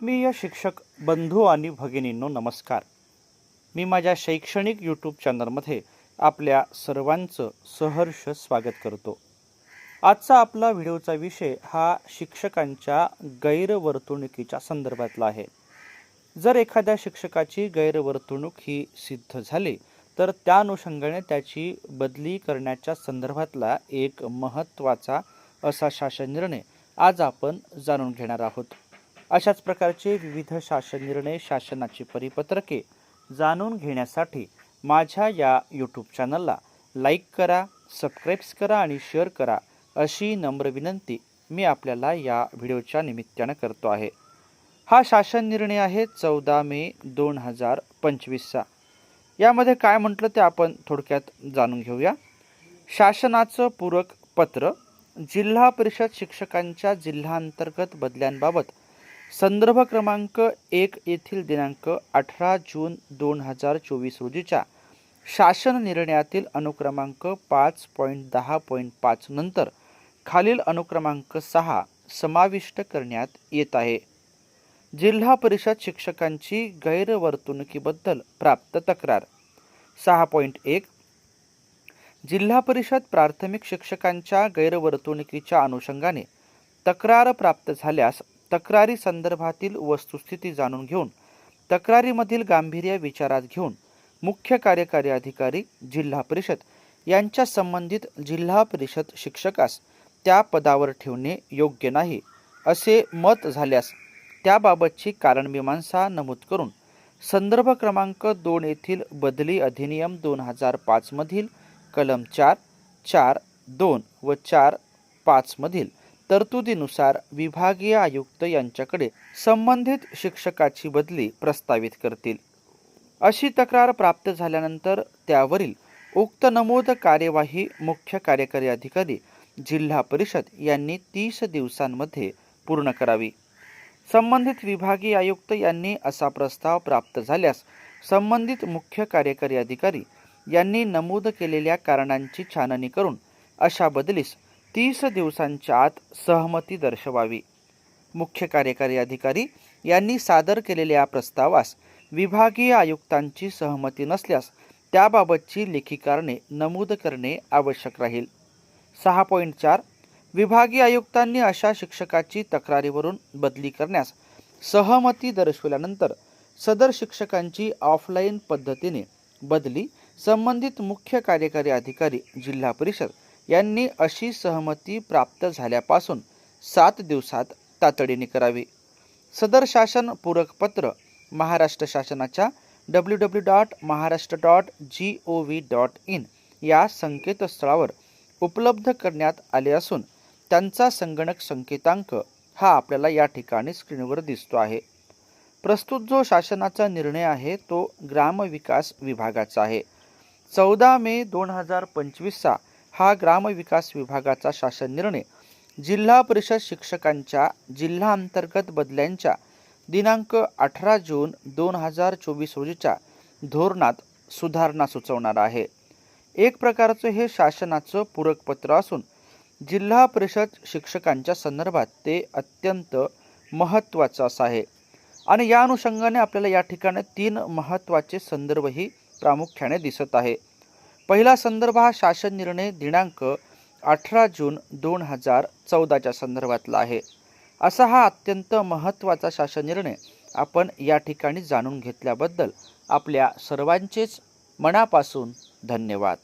आत्मीय शिक्षक बंधू आणि भगिनींनो नमस्कार. मी माझ्या शैक्षणिक यूट्यूब चॅनलमध्ये आपल्या सर्वांचं सहर्ष स्वागत करतो. आजचा आपला व्हिडिओचा विषय हा शिक्षकांच्या गैरवर्तणुकीच्या संदर्भातला आहे. जर एखाद्या शिक्षकाची गैरवर्तणूक ही सिद्ध झाली तर त्या अनुषंगाने त्याची बदली करण्याच्या संदर्भातला एक महत्त्वाचा असा शासन निर्णय आज आपण जाणून घेणार आहोत. अशाच प्रकारचे विविध शासन निर्णय शासनाची परिपत्रके जाणून घेण्यासाठी माझ्या या यूट्यूब चॅनलला लाईक करा सबस्क्राईब्स करा आणि शेअर करा अशी नम्र विनंती मी आपल्याला या व्हिडिओच्या निमित्तानं करतो आहे. हा शासन निर्णय आहे चौदा मे दोन हजार पंचवीसचा. यामध्ये काय म्हटलं ते आपण थोडक्यात जाणून घेऊया. शासनाचं पूरक पत्र जिल्हा परिषद शिक्षकांच्या जिल्हांतर्गत बदल्यांबाबत संदर्भ क्रमांक एक येथील दिनांक अठरा जून दोन हजार चोवीस रोजीच्या शासन निर्णयातील अनुक्रमांक पाच पॉईंट दहा पॉईंट पाच नंतर खालील अनुक्रमांक सहा समाविष्ट करण्यात येत आहे. जिल्हा परिषद शिक्षकांची गैरवर्तणुकीबद्दल प्राप्त तक्रार. सहा पॉईंट एक जिल्हा परिषद प्राथमिक शिक्षकांच्या गैरवर्तणुकीच्या अनुषंगाने तक्रार प्राप्त झाल्यास तक्रारी संदर्भातील वस्तुस्थिती जाणून घेऊन तक्रारीमधील गांभीर्य विचारात घेऊन मुख्य कार्यकारी अधिकारी जिल्हा परिषद यांच्या संबंधित जिल्हा परिषद शिक्षकास त्या पदावर ठेवणे योग्य नाही असे मत झाल्यास त्याबाबतची कारणमीमांसा नमूद करून संदर्भ क्रमांक दोन येथील बदली अधिनियम दोन हजार पाचमधील कलम चार चार दोन व चार पाचमधील तरतुदीनुसार विभागीय आयुक्त यांच्याकडे संबंधित शिक्षकाची बदली प्रस्तावित करतील. अशी तक्रार प्राप्त झाल्यानंतर त्यावरील उक्त नमूद कार्यवाही मुख्य कार्यकारी अधिकारी जिल्हा परिषद यांनी तीस दिवसांमध्ये पूर्ण करावी. संबंधित विभागीय आयुक्त यांनी असा प्रस्ताव प्राप्त झाल्यास संबंधित मुख्य कार्यकारी अधिकारी यांनी नमूद केलेल्या कारणांची छाननी करून अशा बदलीस तीस दिवसांच्या आत सहमती दर्शवावी. मुख्य कार्यकारी अधिकारी यांनी सादर केलेल्या प्रस्तावास विभागीय आयुक्तांची सहमती नसल्यास त्याबाबतची लेखी कारणे नमूद करणे आवश्यक राहील. सहा पॉईंट चार विभागीय आयुक्तांनी अशा शिक्षकाची तक्रारीवरून बदली करण्यास सहमती दर्शविल्यानंतर सदर शिक्षकांची ऑफलाईन पद्धतीने बदली संबंधित मुख्य कार्यकारी अधिकारी जिल्हा परिषद यांनी अशी सहमती प्राप्त झाल्यापासून सात दिवसात तातडीने करावी. सदर शासन पूरक पत्र महाराष्ट्र शासनाच्या W W dot Maharashtra dot G O V dot in या संकेतस्थळावर उपलब्ध करण्यात आले असून त्यांचा संगणक संकेतांक हा आपल्याला या ठिकाणी स्क्रीनवर दिसतो आहे. प्रस्तुत जो शासनाचा निर्णय आहे तो ग्रामविकास विभागाचा आहे. चौदा मे दोन हजार पंचवीसचा हा ग्रामविकास विभागाचा शासन निर्णय. जिल्हा परिषद शिक्षकांच्या जिल्हा अंतर्गत बदल्यांच्या दिनांक अठरा जून दोन हजार चोवीस रोजीच्या धोरणात सुधारणा सुचवणार आहे. एक प्रकारचं हे शासनाचं पूरक पत्र असून जिल्हा परिषद शिक्षकांच्या संदर्भात ते अत्यंत महत्त्वाचं असं आहे. आणि या अनुषंगाने आपल्याला या ठिकाणी तीन महत्त्वाचे संदर्भही प्रामुख्याने दिसत आहे. पहिला संदर्भ हा शासन निर्णय दिनांक अठरा जून दोन हजार चौदाच्या संदर्भातला आहे. असा हा अत्यंत महत्त्वाचा शासन निर्णय आपण या ठिकाणी जाणून घेतल्याबद्दल आपल्या सर्वांचेच मनापासून धन्यवाद.